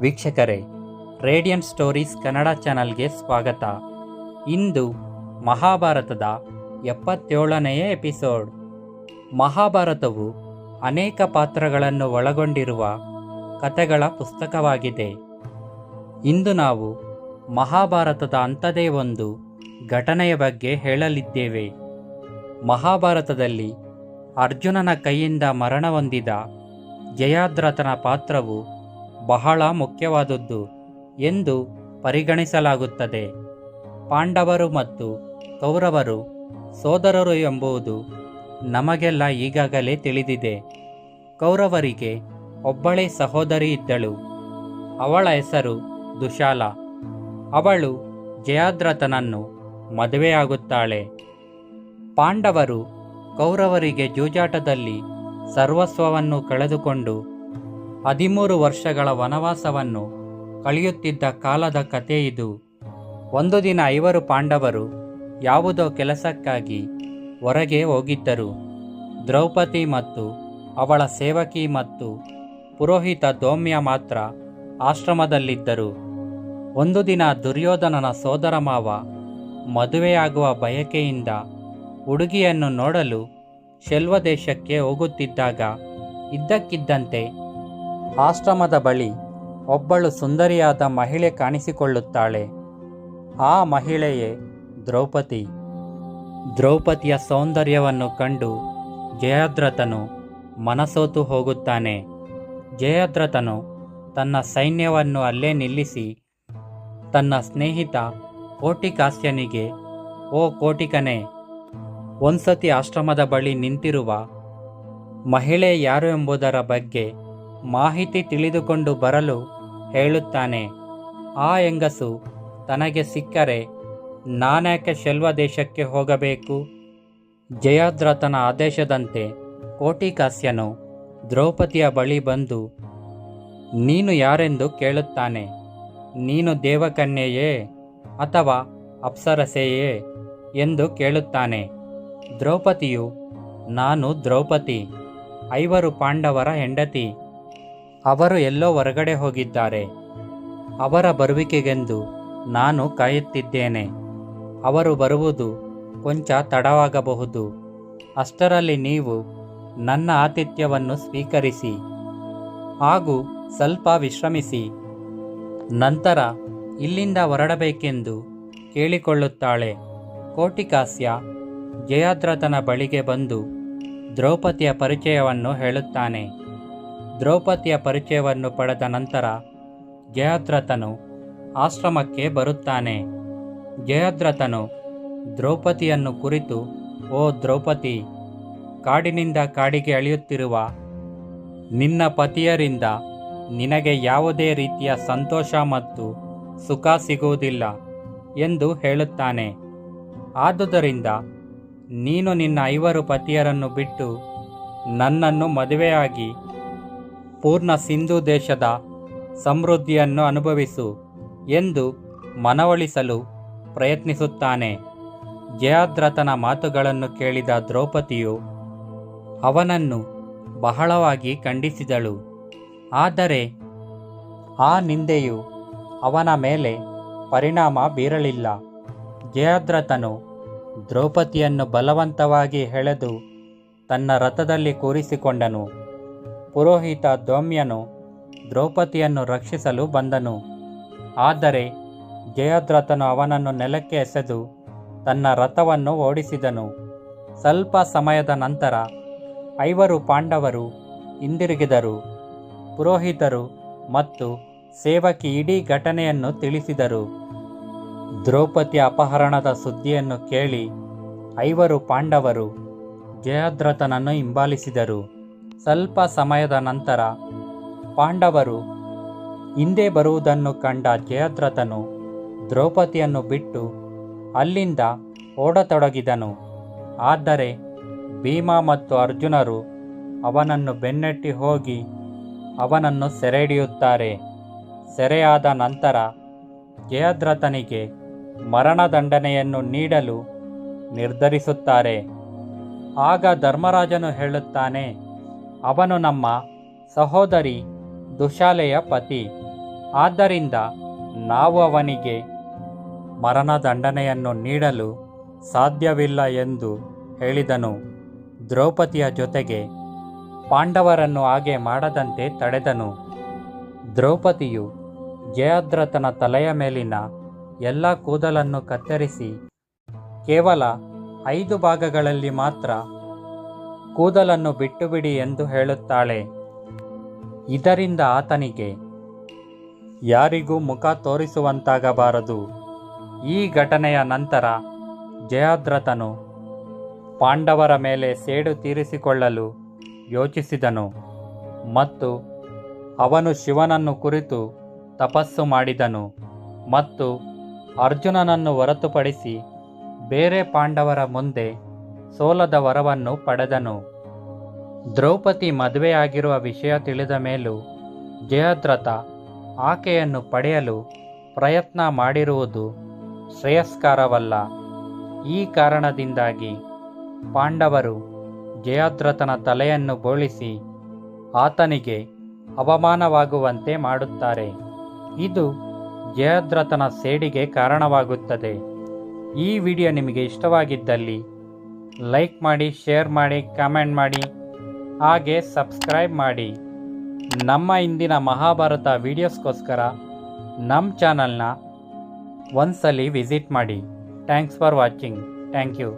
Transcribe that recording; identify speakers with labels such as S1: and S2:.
S1: ವೀಕ್ಷಕರೇ radiant stories Kannada ಚಾನಲ್ಗೆ ಸ್ವಾಗತ. ಇಂದು ಮಹಾಭಾರತದ ಎಪ್ಪತ್ತೇಳನೆಯ ಎಪಿಸೋಡ್. ಮಹಾಭಾರತವು ಅನೇಕ ಪಾತ್ರಗಳನ್ನು ಒಳಗೊಂಡಿರುವ ಕಥೆಗಳ ಪುಸ್ತಕವಾಗಿದೆ. ಇಂದು ನಾವು ಮಹಾಭಾರತದ ಅಂಥದೇ ಒಂದು ಘಟನೆಯ ಬಗ್ಗೆ ಹೇಳಲಿದ್ದೇವೆ. ಮಹಾಭಾರತದಲ್ಲಿ ಅರ್ಜುನನ ಕೈಯಿಂದ ಮರಣ ಹೊಂದಿದ ಜಯಾದ್ರಥನ ಪಾತ್ರವು ಬಹಳ ಮುಖ್ಯವಾದದ್ದು ಎಂದು ಪರಿಗಣಿಸಲಾಗುತ್ತದೆ. ಪಾಂಡವರು ಮತ್ತು ಕೌರವರು ಸೋದರರು ಎಂಬುದು ನಮಗೆಲ್ಲ ಈಗಾಗಲೇ ತಿಳಿದಿದೆ. ಕೌರವರಿಗೆ ಒಬ್ಬಳೇ ಸಹೋದರಿ ಇದ್ದಳು. ಅವಳ ಹೆಸರು ದುಶಾಲ. ಅವಳು ಜಯಾದ್ರತನನ್ನು ಮದುವೆಯಾಗುತ್ತಾಳೆ. ಪಾಂಡವರು ಕೌರವರಿಗೆ ಜೂಜಾಟದಲ್ಲಿ ಸರ್ವಸ್ವವನ್ನು ಕಳೆದುಕೊಂಡು ಹದಿಮೂರು ವರ್ಷಗಳ ವನವಾಸವನ್ನು ಕಳೆಯುತ್ತಿದ್ದ ಕಾಲದ ಕಥೆ ಇದು. ಒಂದು ದಿನ ಐವರು ಪಾಂಡವರು ಯಾವುದೋ ಕೆಲಸಕ್ಕಾಗಿ ಹೊರಗೆ ಹೋಗಿದ್ದರು. ದ್ರೌಪದಿ ಮತ್ತು ಅವಳ ಸೇವಕಿ ಮತ್ತು ಪುರೋಹಿತ ದೋಮ್ಯ ಮಾತ್ರ ಆಶ್ರಮದಲ್ಲಿದ್ದರು. ಒಂದು ದಿನ ದುರ್ಯೋಧನನ ಸೋದರ ಮಾವ ಮದುವೆಯಾಗುವ ಬಯಕೆಯಿಂದ ಹುಡುಗಿಯನ್ನು ನೋಡಲು ಶೆಲ್ವದೇಶಕ್ಕೆ ಹೋಗುತ್ತಿದ್ದಾಗ ಇದ್ದಕ್ಕಿದ್ದಂತೆ ಆಶ್ರಮದ ಬಳಿ ಒಬ್ಬಳು ಸುಂದರಿಯಾದ ಮಹಿಳೆ ಕಾಣಿಸಿಕೊಳ್ಳುತ್ತಾಳೆ. ಆ ಮಹಿಳೆಯೇ ದ್ರೌಪದಿ. ದ್ರೌಪದಿಯ ಸೌಂದರ್ಯವನ್ನು ಕಂಡು ಜಯದ್ರಥನು ಮನಸೋತು ಹೋಗುತ್ತಾನೆ. ಜಯದ್ರಥನು ತನ್ನ ಸೈನ್ಯವನ್ನು ಅಲ್ಲೇ ನಿಲ್ಲಿಸಿ ತನ್ನ ಸ್ನೇಹಿತ ಕೋಟಿಕಾಸ್ಯನಿಗೆ, ಓ ಕೋಟಿಕನೇ, ಒಂದ್ಸತಿ ಆಶ್ರಮದ ಬಳಿ ನಿಂತಿರುವ ಮಹಿಳೆ ಯಾರು ಎಂಬುದರ ಬಗ್ಗೆ ಮಾಹಿತಿ ತಿಳಿದುಕೊಂಡು ಬರಲು ಹೇಳುತ್ತಾನೆ, ಆ ಹೆಂಗಸು ತನಗೆ ಸಿಕ್ಕರೆ ನಾನ್ಯಾಕೆ ಶೆಲ್ವ ದೇಶಕ್ಕೆ ಹೋಗಬೇಕು? ಜಯದ್ರಥನ ಆದೇಶದಂತೆ ಕೋಟಿಕಾಸ್ಯನು ದ್ರೌಪದಿಯ ಬಳಿ ಬಂದು, ನೀನು ಯಾರೆಂದು ಕೇಳುತ್ತಾನೆ? ನೀನು ದೇವಕನ್ಯೆಯೇ ಅಥವಾ ಅಪ್ಸರಸೆಯೇ? ಎಂದು ಕೇಳುತ್ತಾನೆ. ದ್ರೌಪದಿಯು, ನಾನು ದ್ರೌಪದಿ, ಐವರು ಪಾಂಡವರ ಹೆಂಡತಿ. ಅವರು ಎಲ್ಲೋ ಹೊರಗಡೆ ಹೋಗಿದ್ದಾರೆ. ಅವರ ಬರುವಿಕೆಗೆಂದು ನಾನು ಕಾಯುತ್ತಿದ್ದೇನೆ. ಅವರು ಬರುವುದು ಕೊಂಚ ತಡವಾಗಬಹುದು. ಅಷ್ಟರಲ್ಲಿ ನೀವು ನನ್ನ ಆತಿಥ್ಯವನ್ನು ಸ್ವೀಕರಿಸಿ. ಹಾಗೂ ಸ್ವಲ್ಪ ವಿಶ್ರಮಿಸಿ. ನಂತರ ಇಲ್ಲಿಂದ ಹೊರಡಬೇಕೆಂದು ಕೇಳಿಕೊಳ್ಳುತ್ತಾಳೆ. ಕೋಟಿಕಾಸ್ಯ ಜಯದ್ರಥನ ಬಳಿಗೆ ಬಂದು ದ್ರೌಪದಿಯ ಪರಿಚಯವನ್ನು ಹೇಳುತ್ತಾನೆ. ದ್ರೌಪದಿಯ ಪರಿಚಯವನ್ನು ಪಡೆದ ನಂತರ ಜಯದ್ರಥನು ಆಶ್ರಮಕ್ಕೆ ಬರುತ್ತಾನೆ. ಜಯದ್ರಥನು ದ್ರೌಪದಿಯನ್ನು ಕುರಿತು, ಓ ದ್ರೌಪದಿ, ಕಾಡಿನಿಂದ ಕಾಡಿಗೆ ಅಳೆಯುತ್ತಿರುವ ನಿನ್ನ ಪತಿಯರಿಂದ ನಿನಗೆ ಯಾವುದೇ ರೀತಿಯ ಸಂತೋಷ ಮತ್ತು ಸುಖ ಸಿಗುವುದಿಲ್ಲ ಎಂದು ಹೇಳುತ್ತಾನೆ. ಆದುದರಿಂದ ನೀನು ನಿನ್ನ ಐವರು ಪತಿಯರನ್ನು ಬಿಟ್ಟು ನನ್ನನ್ನು ಮದುವೆಯಾಗಿ ಪೂರ್ಣ ಸಿಂಧೂ ದೇಶದ ಸಮೃದ್ಧಿಯನ್ನು ಅನುಭವಿಸು ಎಂದು ಮನವೊಲಿಸಲು ಪ್ರಯತ್ನಿಸುತ್ತಾನೆ. ಜಯದ್ರಥನ ಮಾತುಗಳನ್ನು ಕೇಳಿದ ದ್ರೌಪದಿಯು ಅವನನ್ನು ಬಹಳವಾಗಿ ಖಂಡಿಸಿದಳು. ಆದರೆ ಆ ನಿಂದೆಯು ಅವನ ಮೇಲೆ ಪರಿಣಾಮ ಬೀರಲಿಲ್ಲ. ಜಯದ್ರಥನು ದ್ರೌಪದಿಯನ್ನು ಬಲವಂತವಾಗಿ ಎಳೆದು ತನ್ನ ರಥದಲ್ಲಿ ಕೂರಿಸಿಕೊಂಡನು. ಪುರೋಹಿತ ದೌಮ್ಯನು ದ್ರೌಪದಿಯನ್ನು ರಕ್ಷಿಸಲು ಬಂದನು. ಆದರೆ ಜಯದ್ರಥನು ಅವನನ್ನು ನೆಲಕ್ಕೆ ಎಸೆದು ತನ್ನ ರಥವನ್ನು ಓಡಿಸಿದನು. ಸ್ವಲ್ಪ ಸಮಯದ ನಂತರ ಐವರು ಪಾಂಡವರು ಹಿಂದಿರುಗಿದರು. ಪುರೋಹಿತರು ಮತ್ತು ಸೇವಕಿ ಇಡೀ ಘಟನೆಯನ್ನು ತಿಳಿಸಿದರು. ದ್ರೌಪದಿಯ ಅಪಹರಣದ ಸುದ್ದಿಯನ್ನು ಕೇಳಿ ಐವರು ಪಾಂಡವರು ಜಯದ್ರಥನನ್ನು ಹಿಂಬಾಲಿಸಿದರು. ಸ್ವಲ್ಪ ಸಮಯದ ನಂತರ ಪಾಂಡವರು ಹಿಂದೆ ಬರುವುದನ್ನು ಕಂಡ ಜಯದ್ರಥನು ದ್ರೌಪದಿಯನ್ನು ಬಿಟ್ಟು ಅಲ್ಲಿಂದ ಓಡತೊಡಗಿದನು. ಆದರೆ ಭೀಮ ಮತ್ತು ಅರ್ಜುನರು ಅವನನ್ನು ಬೆನ್ನಟ್ಟಿ ಹೋಗಿ ಅವನನ್ನು ಸೆರೆಹಿಡಿಯುತ್ತಾರೆ. ಸೆರೆಯಾದ ನಂತರ ಜಯದ್ರಥನಿಗೆ ಮರಣದಂಡನೆಯನ್ನು ನೀಡಲು ನಿರ್ಧರಿಸುತ್ತಾರೆ. ಆಗ ಧರ್ಮರಾಜನು ಹೇಳುತ್ತಾನೆ ಅವನು ನಮ್ಮ ಸಹೋದರಿ ದುಶಾಲೆಯ ಪತಿ. ಆದ್ದರಿಂದ ನಾವು ಅವನಿಗೆ ಮರಣದಂಡನೆಯನ್ನು ನೀಡಲು ಸಾಧ್ಯವಿಲ್ಲ ಎಂದು ಹೇಳಿದನು. ದ್ರೌಪದಿಯ ಜೊತೆಗೆ ಪಾಂಡವರನ್ನು ಹಾಗೆ ಮಾಡದಂತೆ ತಡೆದನು. ದ್ರೌಪದಿಯು ಜಯದ್ರಥನ ತಲೆಯ ಮೇಲಿನ ಎಲ್ಲ ಕೂದಲನ್ನು ಕತ್ತರಿಸಿ ಕೇವಲ ಐದು ಭಾಗಗಳಲ್ಲಿ ಮಾತ್ರ ಕೂದಲನ್ನು ಬಿಟ್ಟುಬಿಡಿ ಎಂದು ಹೇಳುತ್ತಾಳೆ. ಇದರಿಂದ ಆತನಿಗೆ, ಯಾರಿಗೂ ಮುಖ ತೋರಿಸುವಂತಾಗಬಾರದು. ಈ ಘಟನೆಯ ನಂತರ ಜಯದ್ರಥನು ಪಾಂಡವರ ಮೇಲೆ ಸೇಡು ತೀರಿಸಿಕೊಳ್ಳಲು ಯೋಚಿಸಿದನು ಮತ್ತು ಅವನು ಶಿವನನ್ನು ಕುರಿತು ತಪಸ್ಸು ಮಾಡಿದನು ಮತ್ತು ಅರ್ಜುನನನ್ನು ಹೊರತುಪಡಿಸಿ ಬೇರೆ ಪಾಂಡವರ ಮುಂದೆ ಸೋಲದ ವರವನ್ನು ಪಡೆದನು. ದ್ರೌಪದಿ ಮದುವೆಯಾಗಿರುವ ವಿಷಯ ತಿಳಿದ ಮೇಲೂ ಜಯದ್ರಥ ಆಕೆಯನ್ನು ಪಡೆಯಲು ಪ್ರಯತ್ನ ಮಾಡಿರುವುದು ಶ್ರೇಯಸ್ಕರವಲ್ಲ. ಈ ಕಾರಣದಿಂದಾಗಿ ಪಾಂಡವರು ಜಯದ್ರಥನ ತಲೆಯನ್ನು ಬೋಳಿಸಿ ಆತನಿಗೆ ಅವಮಾನವಾಗುವಂತೆ ಮಾಡುತ್ತಾರೆ. ಇದು ಜಯದ್ರಥನ ಸೇಡಿಗೆ ಕಾರಣವಾಗುತ್ತದೆ. ಈ ವಿಡಿಯೋ ನಿಮಗೆ ಇಷ್ಟವಾಗಿದ್ದಲ್ಲಿ ಲೈಕ್ ಮಾಡಿ ಶೇರ್ ಮಾಡಿ ಕಾಮೆಂಟ್ ಮಾಡಿ, ಹಾಗೆ ಸಬ್ಸ್ಕ್ರೈಬ್ ಮಾಡಿ. ನಮ್ಮ ಇಂದಿನ ಮಹಾಭಾರತ ವೀಡಿಯೋಸ್ಗೋಸ್ಕರ ನಮ್ಮ ಚಾನಲ್ನ ಒಂದ್ಸಲಿ ವಿಸಿಟ್ ಮಾಡಿ. Thanks for watching thank you